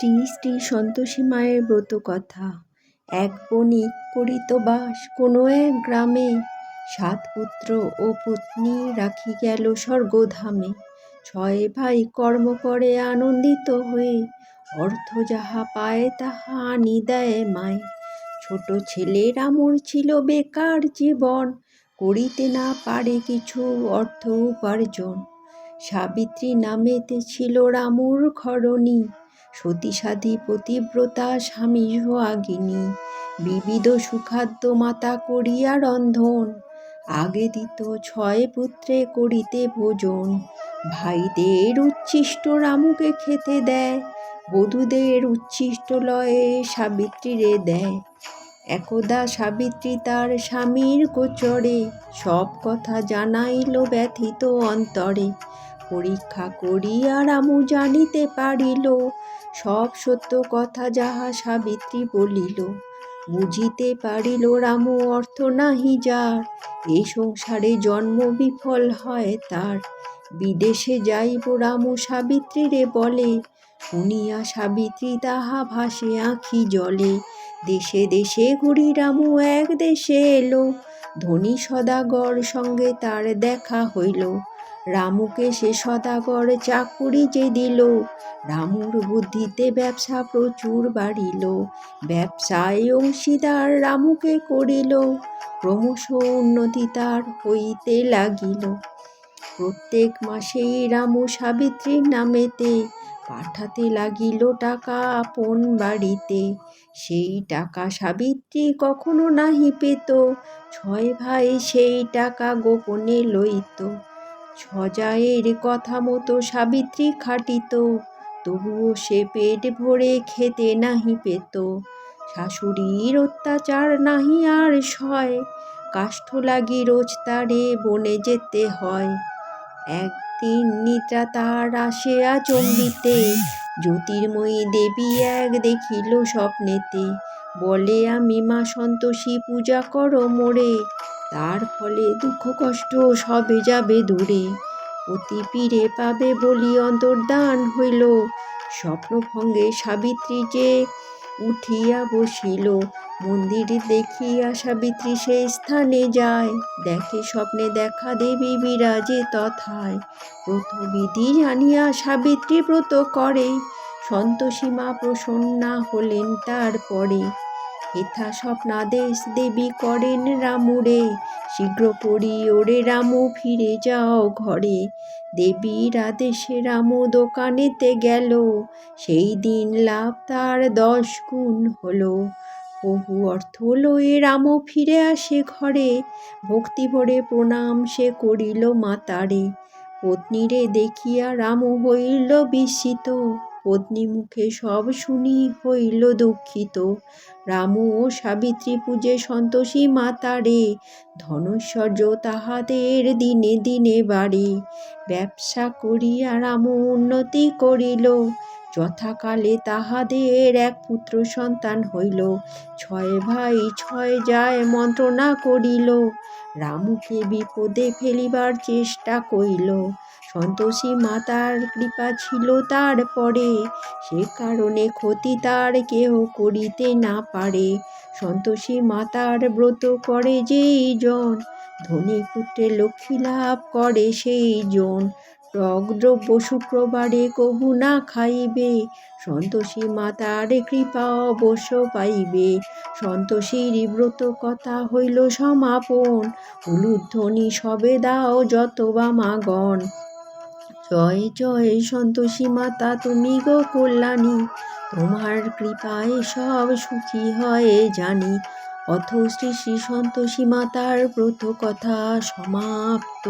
শ্রী শ্রী সন্তোষী মায়ের ব্রত কথা। এক বণিক করিত বাস কোনো এক গ্রামে। সাত পুত্র ও পত্নী রাখি গেল স্বর্গধামে। ছয় ভাই কর্ম করে আনন্দিত হয়ে। অর্থ যাহা পায় তাহা আনি দেয় মায়। ছোট ছেলে রামুর ছিল বেকার জীবন। করিতে না পারে কিছু অর্থ উপার্জন। সাবিত্রী নামেতে ছিল রামুর ঘরণী সতীসাধী পতিব্রতা স্বামী সোহাগিনী, বিবিধ সুখাদ্য মাতা করিয়া রন্ধন, আগে দিত ছয় পুত্রে করিতে ভোজন। ভাইদের উচ্ছিষ্ট রামুকে খেতে দেয়, বধূদের উচ্ছিষ্ট লয়ে সাবিত্রীরে দেয়। একদা সাবিত্রী তার স্বামীর গোচরে, সব কথা জানাইল ব্যথিত অন্তরে। পরীক্ষা করিয়া রামু জানিতে পারিল সব সত্য কথা যাহা সাবিত্রী বলিল। বুঝিতে পারিল রামু অর্থ নাহি যার। এই সংসারে জন্ম বিফল হয় তার। বিদেশে যাইব রামু সাবিত্রীরে বলে। শুনিয়া সাবিত্রী তাহা ভাসে আঁখি জলে। দেশে দেশে ঘুরি রামু এক দেশে এলো। ধনী সদাগর সঙ্গে তার দেখা হইল। রামুকে সে সদাগর চাকুরি যে দিল। রামুর বুদ্ধিতে ব্যবসা প্রচুর বাড়িল। ব্যবসায় অংশীদার রামুকে করিল। ক্রমশ উন্নতি তার হইতে লাগিল। প্রত্যেক মাসেই রামু সাবিত্রীর নামেতে পাঠাতে লাগিল টাকা আপন বাড়িতে। সেই টাকা সাবিত্রী কখনো নাহি পেত। ছয় ভাই সেই টাকা গোপনে লইত। ছজায়ের কথা মতো সাবিত্রী খাটিত। তবুও সে পেট ভরে খেতে নাহি পেত। শাশুড়ির অত্যাচার নাহি আর সয়। কাষ্ঠ লাগি রোজ তারে বনে যেতে হয়। একদিন নিদ্রা তার আসে আচম্বিতে। জ্যোতির্ময়ী দেবী এক দেখিল স্বপ্নেতে। বলে, আমি মা সন্তোষী, পূজা করো মোরে। তার ফলে দুঃখ কষ্ট সবে যাবে দূরে। অতি পীরে পাবে বলি অন্তর্দান হইল। স্বপ্নভঙ্গে সাবিত্রী যে উঠিয়া বসিল, মন্দির দেখিয়া সাবিত্রী সেই স্থানে যায়। দেখে স্বপ্নে দেখা দেবী বিরাজে তথায়। ব্রতবিধি জানিয়া সাবিত্রী ব্রত করে। সন্তোষী মা প্রসন্না হলেন তারপরে হেথা স্বপ্নাদেশ দেবী করেন রামুরে। শীঘ্র করি ওরে রামু, ফিরে যাও ঘরে। দেবীর আদেশে রামু দোকানেতে গেল। সেই দিন লাভ তার দশ গুণ হলো। বহু অর্থ লয়ে রামু ফিরে আসে ঘরে। ভক্তি ভরে প্রণাম সে করিল মাতারে। পত্নীরে দেখিয়া রামু হইল বিস্মিত। পত্নী মুখে সব শুনি হইল দুঃখিত। রামু ও সাবিত্রী পূজে সন্তোষী মাতারে ধনৈশ্বর্য তাহাদের দিনে দিনে বাড়ি। ব্যবসা করিয়া রামু উন্নতি করিল, যথাকালে তাহাদের এক পুত্র সন্তান হইল। ছয় ভাই, ছয় যায় মন্ত্রণা করিল, রামুকে বিপদে ফেলিবার চেষ্টা করিল। সন্তোষী মাতার কৃপা ছিল তার পরে। সে কারণে ক্ষতি তার কেহ করিতে না পারে। সন্তোষী মাতার ব্রত করে যেই জন, ধনী পুত্রে লক্ষ্মী লাভ করে সেই জন। টক দ্রব্য শুক্রবারে কবু না খাইবে, সন্তোষী মাতার কৃপা অবশ্য পাইবে। সন্তোষীর ব্রত কথা হইল সমাপন উলুধ্বনি সবে দাও যত বা মাগণ জয় জয় সন্তোষী মাতা, তুমি গো কল্যাণী। তোমার কৃপায় সব সুখী হয় জানি। অথ শ্রী শ্রী সন্তোষী মাতার ব্রত কথা সমাপ্ত।